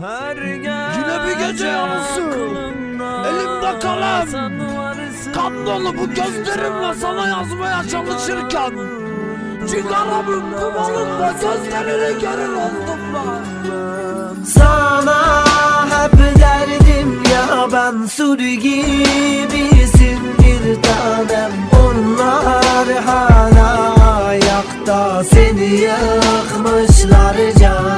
Her Yine bir gece yarısı. Elimde kalem. Kan dolu bu gözlerimle sana yazmaya çalışırken Cigaramın dumanında gözlerini görür oldum ben Sana hep derdim ya ben sur gibisin bir tanem Onlar hala ayakta seni yakmışlar canım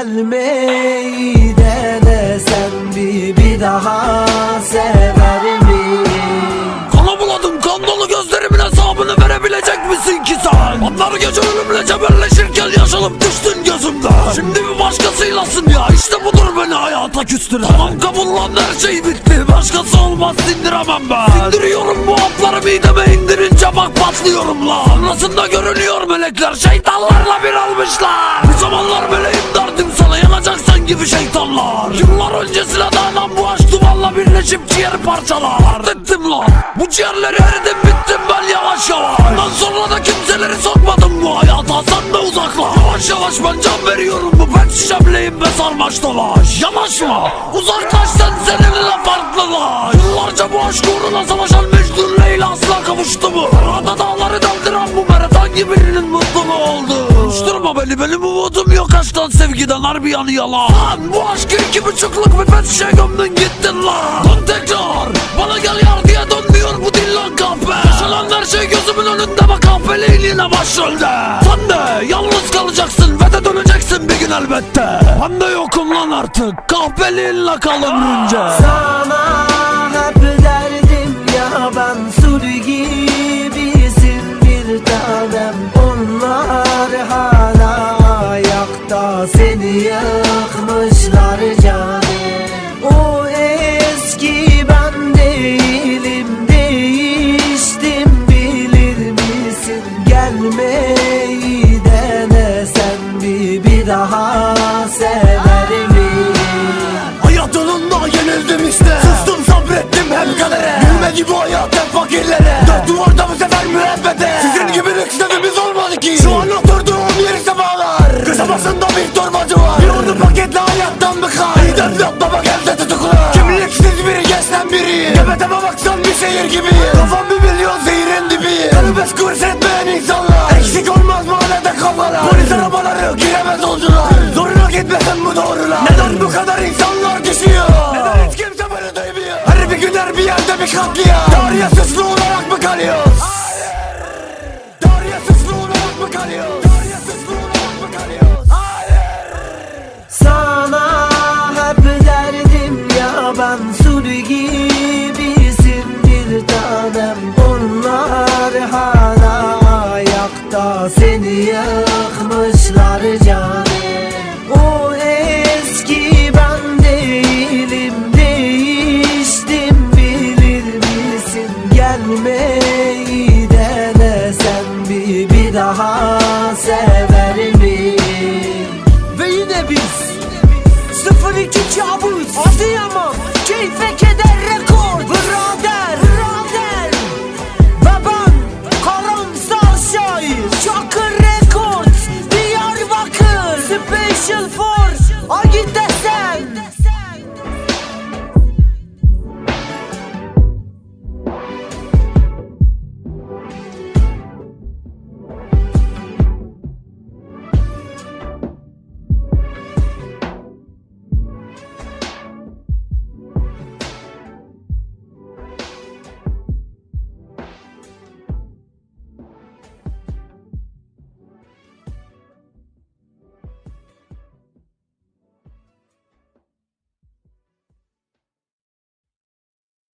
Gelmeyi denesen bir, bir daha misin ki sen? Onlar gece ölümle cebelleşirken yaşanıp düştün gözümden. Şimdi bir başkasıylasın ya işte budur beni hayata küstüren. Tamam kabullan her şey bitti. Başkası olmaz sindiremem ben. Sindiriyorum bu hapları mideme indirince bak patlıyorum la Sonrasında görünüyor melekler şeytanlarla bir almışlar. Bir zamanlar meleğim derdim sana yanacaksan gibi şeytanlar. Yıllar öncesine dayanan bu aşk duvarla birleşip ciğer parçalar. Ettim lan. Bu ciğerleri eridim bittim ben yavaş yavaş. Ondan sonra da kimseleri sokmadım bu hayata sen de uzakla Yavaş yavaş ben can veriyorum bu pet şişemleyim ve sarmaş dolaş. Yanaşma uzaklaş sen seninle farklılaş. Yıllarca bu aşk uğruna savaşan Mecnun Leyla'sına kavuştu mu Arada dağları deldiren bu meret hangi birinin mutluluğu oldu? Konuşturma beni benim umudum aşktan sevgiden harbi yanı yalan. Lan bu aşkı iki buçukluk bir pet şişe gömdün gittin lan. Dön tekrar bana gel yar diye dönmüyor bu dil lan kahpe. Yaşanan her şey gözümün önünde bak kahpeliğine başrolde. Sen de yalnız kalacaksın ve de döneceksin bir gün elbette. Ben de yokum lan artık kahpeliğinle kal ömrünce. Sana seni yakmışlar canım. O eski ben değilim değiştim bilir misin? Gelmeyi denesen bir, bir daha sever miyim Hayat yolunda yenildim işte. Sustum sabrettim hep kadere. Gülmedi bu hayat hep fakirlere. Dört duvarda bu sefer müebbete. Sizin gibi lükslerimiz olmadı ki. Şu Kasabasında bir torbacı var. Bir ordu paketle hayattan bıkar Lider yok baba gelse tutuklar Kimliksiz biri geçten biri. Tepeteme baksan bir şehir gibi. Kafam bir milyon zehirin dibi. Kanı beş kuruş etmeyen insanlar. Eksik olmaz mahallede kafalar. Polis arabaları giremez olcular Zoruna gitmesin bu doğrular. Neden bu kadar insanlar düşüyor? Neden hiç kimse beni duymuyor? Her bir gün her bir yerde bir katliam. Tarihe suçlu olarak mı kalıyoruz? Hayır. Suçlu olarak mı kalıyoruz seni yakmışlar canım Force Agit